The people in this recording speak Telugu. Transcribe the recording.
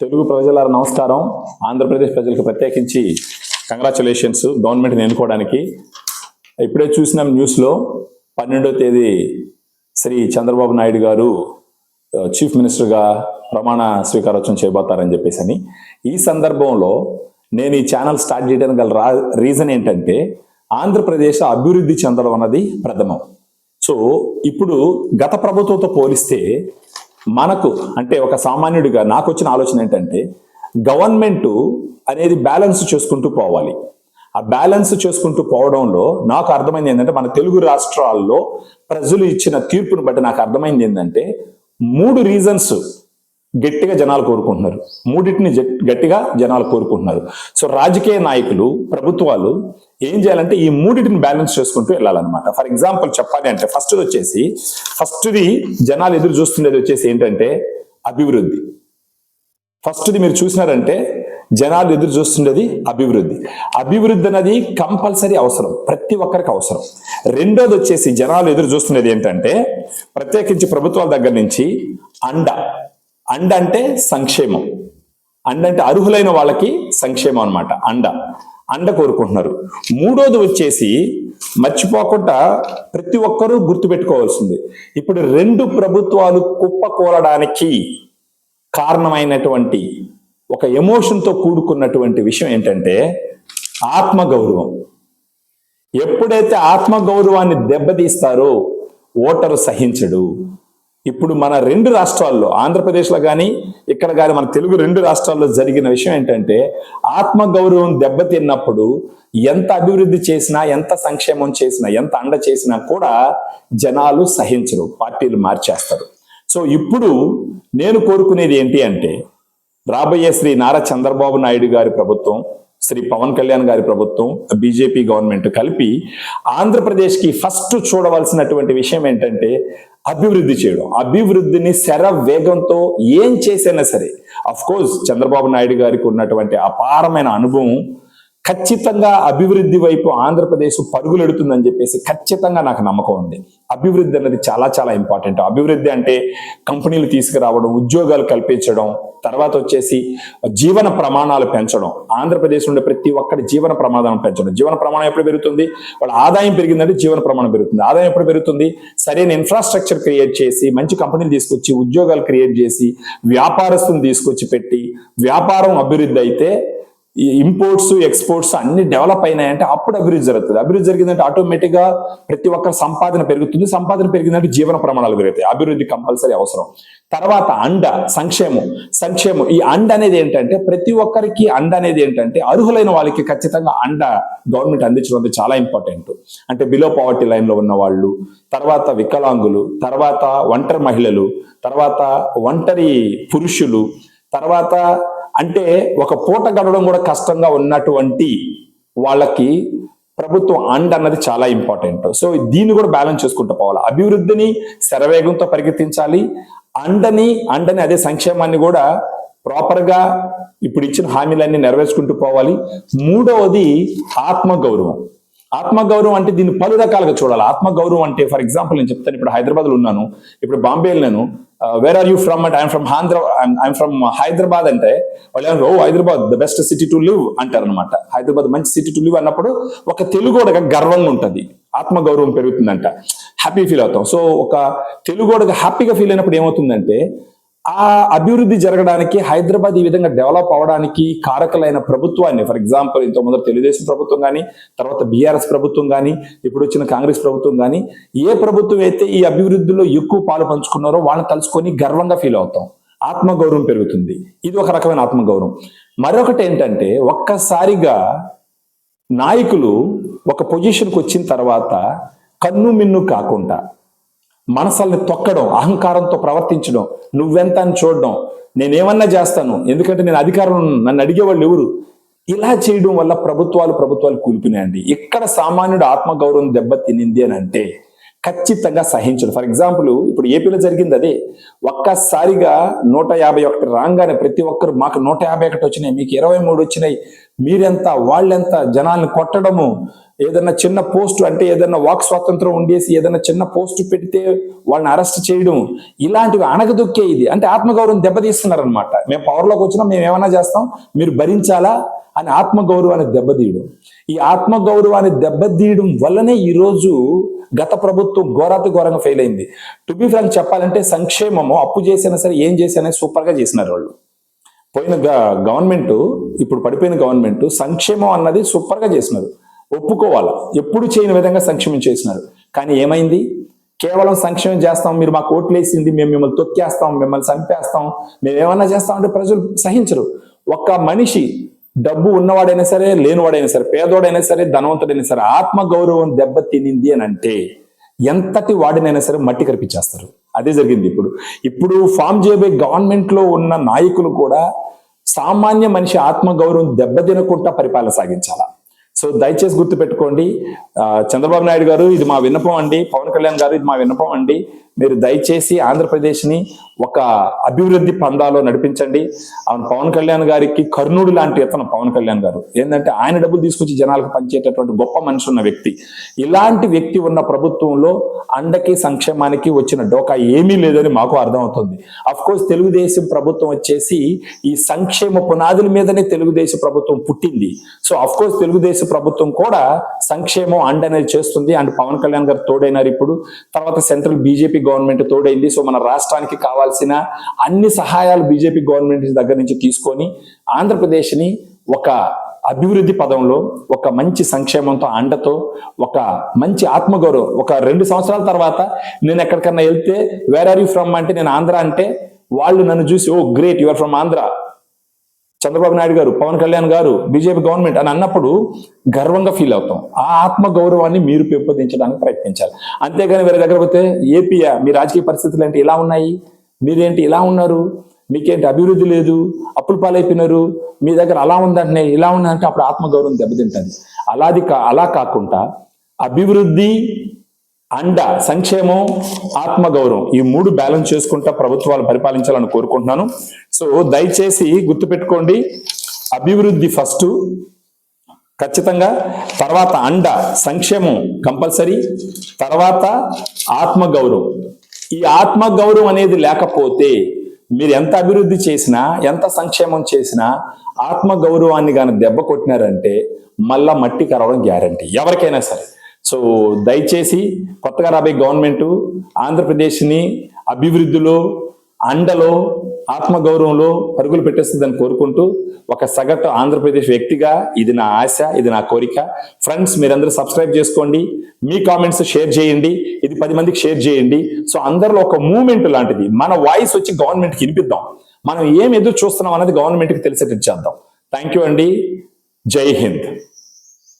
తెలుగు ప్రజల నమస్కారం. ఆంధ్రప్రదేశ్ ప్రజలకు ప్రత్యేకించి కంగ్రాచులేషన్స్ గవర్నమెంట్ని ఎన్నుకోవడానికి. ఇప్పుడే చూసిన న్యూస్లో పన్నెండో తేదీ శ్రీ చంద్రబాబు నాయుడు గారు చీఫ్ మినిస్టర్గా ప్రమాణ స్వీకారోత్సవం చేయబోతారని చెప్పేసి అని ఈ సందర్భంలో నేను ఈ ఛానల్ స్టార్ట్ చేయడానికి గల రా రీజన్ ఏంటంటే ఆంధ్రప్రదేశ్ అభివృద్ధి చెందడం అన్నది ప్రథమం. సో ఇప్పుడు గత ప్రభుత్వంతో పోలిస్తే మనకు అంటే ఒక సామాన్యుడిగా నాకు వచ్చిన ఆలోచన ఏంటంటే గవర్నమెంట్ అనేది బ్యాలెన్స్ చేసుకుంటూ పోవాలి. ఆ బ్యాలెన్స్ చేసుకుంటూ పోవడంలో నాకు అర్థమైంది ఏంటంటే మన తెలుగు రాష్ట్రాల్లో ప్రజలు ఇచ్చిన తీర్పును బట్టి నాకు అర్థమైంది ఏంటంటే మూడు రీజన్స్ గట్టిగా జనాలు కోరుకుంటున్నారు. మూడింటిని గట్టిగా జనాలు కోరుకుంటున్నారు. సో రాజకీయ నాయకులు ప్రభుత్వాలు ఏం చేయాలంటే ఈ మూడింటిని బ్యాలెన్స్ చేసుకుంటూ వెళ్ళాలన్నమాట. ఫర్ ఎగ్జాంపుల్ చెప్పాలి అంటే ఫస్ట్ది వచ్చేసి ఫస్ట్ది జనాలు ఎదురు చూస్తుండేది వచ్చేసి ఏంటంటే అభివృద్ధి. ఫస్ట్ది మీరు చూసినారంటే జనాలు ఎదురు చూస్తుండేది అభివృద్ధి. అభివృద్ధి అనేది కంపల్సరీ అవసరం. ప్రతి ఒక్కరికి అవసరం. రెండోది వచ్చేసి జనాలు ఎదురు చూస్తున్నది ఏంటంటే ప్రత్యేకించి ప్రభుత్వాల దగ్గర నుంచి అండ. అండ అంటే సంక్షేమం. అండ అంటే అర్హులైన వాళ్ళకి సంక్షేమం అనమాట అండ. అండ కోరుకుంటున్నారు. మూడోది వచ్చేసి మర్చిపోకుండా ప్రతి ఒక్కరూ గుర్తుపెట్టుకోవాల్సింది ఇప్పుడు రెండు ప్రభుత్వాలు కుప్పకూలడానికి కారణమైనటువంటి ఒక ఎమోషన్తో కూడుకున్నటువంటి విషయం ఏంటంటే ఆత్మగౌరవం. ఎప్పుడైతే ఆత్మగౌరవాన్ని దెబ్బతీస్తారో ఓటరు సహించడు. ఇప్పుడు మన రెండు రాష్ట్రాల్లో ఆంధ్రప్రదేశ్లో కానీ ఇక్కడ కానీ మన తెలుగు రెండు రాష్ట్రాల్లో జరిగిన విషయం ఏంటంటే ఆత్మగౌరవం దెబ్బతిన్నప్పుడు ఎంత అభివృద్ధి చేసినా ఎంత సంక్షేమం చేసినా ఎంత అండ చేసినా కూడా జనాలు సహించరు పార్టీలు మార్చేస్తారు. సో ఇప్పుడు నేను కోరుకునేది ఏంటి అంటే రాబోయే శ్రీ నారా చంద్రబాబు నాయుడు గారి ప్రభుత్వం శ్రీ పవన్ కళ్యాణ్ గారి ప్రభుత్వం బీజేపీ గవర్నమెంట్ కలిపి ఆంధ్రప్రదేశ్కి ఫస్ట్ చూడవలసినటువంటి విషయం ఏంటంటే అభివృద్ధి చేయడం. అభివృద్ధిని శర వేగంతో ఏం చేసైనా సరే అఫ్ కోర్స్ చంద్రబాబు నాయుడు గారికి ఉన్నటువంటి అపారమైన అనుభవం ఖచ్చితంగా అభివృద్ధి వైపు ఆంధ్రప్రదేశ్ పరుగులెడుతుందని చెప్పేసి ఖచ్చితంగా నాకు నమ్మకం ఉంది. అభివృద్ధి అనేది చాలా చాలా ఇంపార్టెంట్ అభివృద్ధి అంటే కంపెనీలు తీసుకురావడం ఉద్యోగాలు కల్పించడం తర్వాత వచ్చేసి జీవన ప్రమాణాలు పెంచడం. ఆంధ్రప్రదేశ్ ఉండే ప్రతి ఒక్కరి జీవన ప్రమాణం పెంచడం. జీవన ప్రమాణం ఎప్పుడు పెరుగుతుంది? వాళ్ళ ఆదాయం పెరిగిందంటే జీవన ప్రమాణం పెరుగుతుంది. ఆదాయం ఎప్పుడు పెరుగుతుంది? సరైన ఇన్ఫ్రాస్ట్రక్చర్ క్రియేట్ చేసి మంచి కంపెనీలు తీసుకొచ్చి ఉద్యోగాలు క్రియేట్ చేసి వ్యాపారస్తులను తీసుకొచ్చి పెట్టి వ్యాపారం అభివృద్ధి అయితే ఈ ఇంపోర్ట్స్ ఎక్స్పోర్ట్స్ అన్ని డెవలప్ అయినాయంటే అప్పుడు అభివృద్ధి జరుగుతుంది. అభివృద్ధి జరిగిందంటే ఆటోమేటిక్గా ప్రతి ఒక్కరి సంపాదన పెరుగుతుంది. సంపాదన పెరిగిందంటే జీవన ప్రమాణాలు పెరుగుతాయి. అభివృద్ధి కంపల్సరీ అవసరం. తర్వాత అండ సంక్షేమం. సంక్షేమం. ఈ అండ అనేది ఏంటంటే ప్రతి ఒక్కరికి అండ అనేది ఏంటంటే అర్హులైన వాళ్ళకి ఖచ్చితంగా అండ గవర్నమెంట్ అందించడం అనేది చాలా ఇంపార్టెంట్ అంటే బిలో పవర్టీ లైన్లో ఉన్న వాళ్ళు తర్వాత వికలాంగులు తర్వాత ఒంటరి మహిళలు తర్వాత ఒంటరి పురుషులు తర్వాత అంటే ఒక పూట గడవడం కూడా కష్టంగా ఉన్నటువంటి వాళ్ళకి ప్రభుత్వం అండ్ అన్నది చాలా ఇంపార్టెంట్. సో దీన్ని కూడా బ్యాలెన్స్ చేసుకుంటూ పోవాలి. అభివృద్ధిని శరవేగంతో పరిగెత్తించాలి. అండని అండని అదే సంక్షేమాన్ని కూడా ప్రాపర్గా ఇప్పుడు ఇచ్చిన హామీలన్నీ నెరవేర్చుకుంటూ పోవాలి. మూడవది ఆత్మగౌరవం. ఆత్మగౌరవం అంటే దీన్ని పలు రకాలుగా చూడాలి. ఆత్మగౌరవం అంటే ఫర్ ఎగ్జాంపుల్ నేను చెప్తాను ఇప్పుడు హైదరాబాద్లో ఉన్నాను. ఇప్పుడు బాంబే వెళ్ళాను. వేర్ ఆర్ యూ ఫ్రమ్ అంటే I'm from Andhra I'm from Hyderabad అంటే వాళ్ళు oh oh, Hyderabad the best city to live అంటారు అనమాట హైదరాబాద్ మంచి సిటీ టు లివ్ అన్నప్పుడు ఒక తెలుగోడగా గర్వంగా ఉంటుంది. ఆత్మగౌరవం పెరుగుతుందంట. హ్యాపీ ఫీల్ అవుతాం. సో ఒక తెలుగోడగా హ్యాపీగా ఫీల్ అయినప్పుడు ఏమవుతుందంటే ఆ అభివృద్ధి జరగడానికి హైదరాబాద్ ఈ విధంగా డెవలప్ అవడానికి కారకులైన ప్రభుత్వాన్ని ఫర్ ఎగ్జాంపుల్ ఇంత ముందర తెలుగుదేశం ప్రభుత్వం కానీ తర్వాత బీఆర్ఎస్ ప్రభుత్వం కానీ ఇప్పుడు వచ్చిన కాంగ్రెస్ ప్రభుత్వం కానీ ఏ ప్రభుత్వం అయితే ఈ అభివృద్ధిలో ఎక్కువ పాలు పంచుకున్నారో వాళ్ళని తలుచుకొని గర్వంగా ఫీల్ అవుతాం. ఆత్మగౌరవం పెరుగుతుంది. ఇది ఒక రకమైన ఆత్మగౌరవం. మరొకటి ఏంటంటే ఒక్కసారిగా నాయకులు ఒక పొజిషన్కి వచ్చిన తర్వాత కన్ను మిన్ను కాకుండా మనసల్ని తొక్కడం అహంకారంతో ప్రవర్తించడం నువ్వెంత అని చూడడం నేనేమన్నా చేస్తాను ఎందుకంటే నేను అధికారం నన్ను అడిగేవాళ్ళు ఎవరు? ఇలా చేయడం వల్ల ప్రభుత్వాలు ప్రభుత్వాలు కూలిపోయినాయండి. ఇక్కడ సామాన్యుడు ఆత్మగౌరవం దెబ్బ తినింది అని అంటే ఖచ్చితంగా సహించడు. ఫర్ ఎగ్జాంపుల్ ఇప్పుడు ఏపీలో జరిగింది అదే. ఒక్కసారిగా నూట యాభై ఒకటి రాగానే ప్రతి ఒక్కరు మాకు నూట యాభై ఒకటి వచ్చినాయి మీకు ఇరవై మూడు వచ్చినాయి. మీరెంత వాళ్ళెంత జనాల్ని కొట్టడము? ఏదైనా చిన్న పోస్ట్ అంటే ఏదైనా వాక్ స్వాతంత్రం ఉండేసి ఏదైనా చిన్న పోస్ట్ పెడితే వాళ్ళని అరెస్ట్ చేయడం ఇలాంటివి అణగదొక్కే ఇది. అంటే ఆత్మగౌరవం దెబ్బతీస్తున్నారనమాట మేము పవర్లోకి వచ్చినా మేము ఏమైనా చేస్తాం? మీరు భరించాలా? అని ఆత్మగౌరవాన్ని దెబ్బతీయడం. ఈ ఆత్మగౌరవాన్ని దెబ్బతీయడం వల్లనే ఈరోజు గత ప్రభుత్వం ఘోరాతి ఘోరంగా ఫెయిల్ అయింది. టు బి ఫ్రాంక్ చెప్పాలంటే సంక్షేమము అప్పు చేసినా సరే ఏం చేసినా సూపర్గా చేసినారు వాళ్ళు. పోయిన గ- గవర్నమెంట్ ఇప్పుడు పడిపోయిన గవర్నమెంట్ సంక్షేమం అన్నది సూపర్గా చేసినారు. ఒప్పుకోవాలి? ఎప్పుడు చేయని విధంగా సంక్షేమం చేసినారు. కానీ ఏమైంది? కేవలం సంక్షేమం చేస్తాం మీరు మాకు ఓట్లు వేసింది మేము మిమ్మల్ని తొక్కేస్తాం మిమ్మల్ని చంపేస్తాం మేము ఏమన్నా చేస్తాం అంటే ప్రజలు సహించరు. ఒక్క మనిషి డబ్బు ఉన్నవాడైనా సరే లేనివాడైనా సరే పేదోడైనా సరే ధనవంతుడైనా సరే ఆత్మ గౌరవం దెబ్బ తినింది అని అంటే ఎంతటి వాడినైనా సరే మట్టి కరిపించేస్తారు. అదే జరిగింది ఇప్పుడు. ఇప్పుడు ఫామ్ చేయబోయే గవర్నమెంట్లో ఉన్న నాయకులు కూడా సామాన్య మనిషి ఆత్మగౌరవం దెబ్బతినకుండా పరిపాలన సాగించాలా. సో దయచేసి గుర్తుపెట్టుకోండి పెట్టుకోండి చంద్రబాబు నాయుడు గారు ఇది మా విన్నపం అండి. పవన్ కళ్యాణ్ గారు ఇది మా విన్నపం అండి. మీరు దయచేసి ఆంధ్రప్రదేశ్ని ఒక అభివృద్ధి పందాలో నడిపించండి. అవును పవన్ కళ్యాణ్ గారికి కర్ణుడు లాంటి ఇతను పవన్ కళ్యాణ్ గారు. ఏంటంటే ఆయన డబ్బులు తీసుకొచ్చి జనాలకు పంచేటటువంటి గొప్ప మనిషి ఉన్న వ్యక్తి. ఇలాంటి వ్యక్తి ఉన్న ప్రభుత్వంలో అండకి సంక్షేమానికి వచ్చిన డోకా ఏమీ లేదని మాకు అర్థమవుతుంది. అఫ్ కోర్స్ తెలుగుదేశం ప్రభుత్వం వచ్చేసి ఈ సంక్షేమ పునాదుల మీదనే తెలుగుదేశం ప్రభుత్వం పుట్టింది. సో అఫ్ కోర్స్ తెలుగుదేశం ప్రభుత్వం కూడా సంక్షేమం అండ్ అనేది చేస్తుంది. అండ్ పవన్ కళ్యాణ్ గారు తోడైనారు ఇప్పుడు. తర్వాత సెంట్రల్ బీజేపీ గవర్నమెంట్ తోడైంది. సో మన రాష్ట్రానికి కావాల్సిన అన్ని సహాయాలు బీజేపీ గవర్నమెంట్ దగ్గర నుంచి తీసుకొని ఆంధ్రప్రదేశ్ని ఒక అభివృద్ధి పదంలో ఒక మంచి సంక్షేమంతో అండతో ఒక మంచి ఆత్మగౌరవం ఒక రెండు సంవత్సరాల తర్వాత నేను ఎక్కడికన్నా వెళ్తే వేర్ ఆర్ యూ ఫ్రమ్ అంటే నేను ఆంధ్ర అంటే వాళ్ళు నన్ను చూసి ఓ great you're from Andhra Chandrababu Naidu garu Pawan Kalyan గారు బీజేపీ గవర్నమెంట్ అని అన్నప్పుడు గర్వంగా ఫీల్ అవుతాం. ఆ ఆత్మ గౌరవాన్ని మీరు పెంపొందించడానికి ప్రయత్నించాలి. అంతేగాని వేరే దగ్గర పోతే ఏపీయా మీ రాజకీయ పరిస్థితులు ఏంటి? ఇలా ఉన్నాయి? మీరేంటి? ఇలా ఉన్నారు? మీకేంటి? అభివృద్ధి లేదు. అప్పులు పాలైపోయినారు. మీ దగ్గర అలా ఉందంటే ఇలా ఉందంటే అప్పుడు ఆత్మగౌరవం దెబ్బతింటుంది. అలాది కా అలా కాకుండా అభివృద్ధి అండ సంక్షేమం ఆత్మగౌరవం ఈ మూడు బ్యాలెన్స్ చేసుకుంటా ప్రభుత్వాలు పరిపాలించాలని కోరుకుంటున్నాను. సో దయచేసి గుర్తుపెట్టుకోండి అభివృద్ధి ఫస్ట్ ఖచ్చితంగా. తర్వాత అండ సంక్షేమం కంపల్సరీ. తర్వాత ఆత్మగౌరవం. ఈ ఆత్మగౌరవం అనేది లేకపోతే మీరు ఎంత అభివృద్ధి చేసినా ఎంత సంక్షేమం చేసినా ఆత్మగౌరవాన్ని కానీ దెబ్బ కొట్టినారంటే మళ్ళా మట్టి కరవడం గ్యారంటీ. ఎవరికైనా సరే. సో దయచేసి కొత్తగా రాబోయే గవర్నమెంట్ ఆంధ్రప్రదేశ్ని అభివృద్ధిలో అండలో ఆత్మగౌరవంలో పరుగులు పెట్టేస్తుందని కోరుకుంటూ ఒక సగటు ఆంధ్రప్రదేశ్ వ్యక్తిగా ఇది నా ఆశ ఇది నా కోరిక. ఫ్రెండ్స్ మీరందరూ సబ్స్క్రైబ్ చేసుకోండి మీ కామెంట్స్ షేర్ చేయండి ఇది పది మందికి షేర్ చేయండి. సో అందరిలో ఒక మూమెంట్ లాంటిది. మన వాయిస్ వచ్చి గవర్నమెంట్కి వినిపిద్దాం. మనం ఏం ఎదురు చూస్తున్నాం అనేది గవర్నమెంట్కి తెలిసేటట్టు చేద్దాం. థ్యాంక్ యూ అండి. జై హింద్.